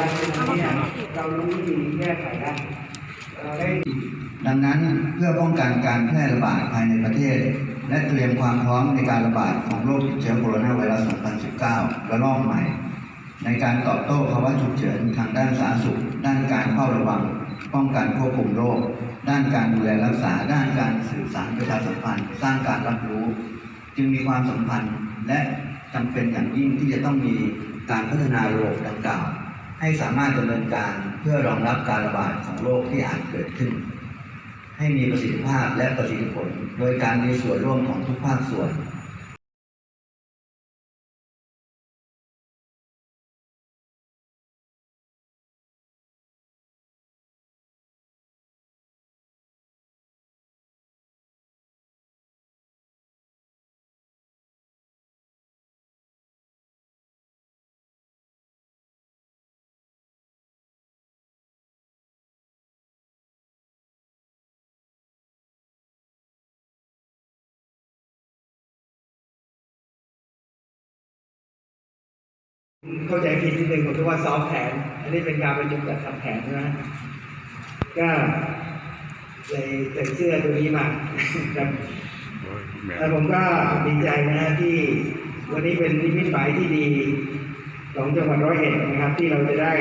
การเป็นนี้เรารู้วิธีแก้ไขได้เราได้ดังนั้นเพื่อป้องกันการแพร่ระบาดภายในประเทศ และเตรียมความพร้อมในการระบาดของโรคติดเชื้อโคโรนาไวรัส 2019 ระลอกใหม่ ในการตอบโต้ภาวะฉุกเฉินทางด้านสาธารณสุข ด้านการเฝ้าระวัง ป้องกันควบคุมโรค ด้านการดูแลรักษา ด้านการสื่อสารประชาสัมพันธ์ สร้างการรับรู้ จึงมีความสำคัญและจำเป็นอย่างยิ่งที่จะต้องมีการพัฒนาระบบดังกล่าว ให้สามารถดำเนินการเพื่อรองรับการระบาดของโรคที่อาจเกิดขึ้น ให้มีประสิทธิภาพและประสิทธิผล โดยการมีส่วนร่วมของทุกภาคส่วน เข้าใจผิดนิดนึงผมคิดว่าซ้อมแผน อันนี้เป็นการประชุมจัดทำแผนนะก็เลยใส่เสื้อตัวนี้มาครับแต่ผมก็ดีใจนะฮะที่วันนี้เป็นนิมิตหมายที่ดีของจังหวัดร้อยเอ็ดนะครับ ที่เราจะได้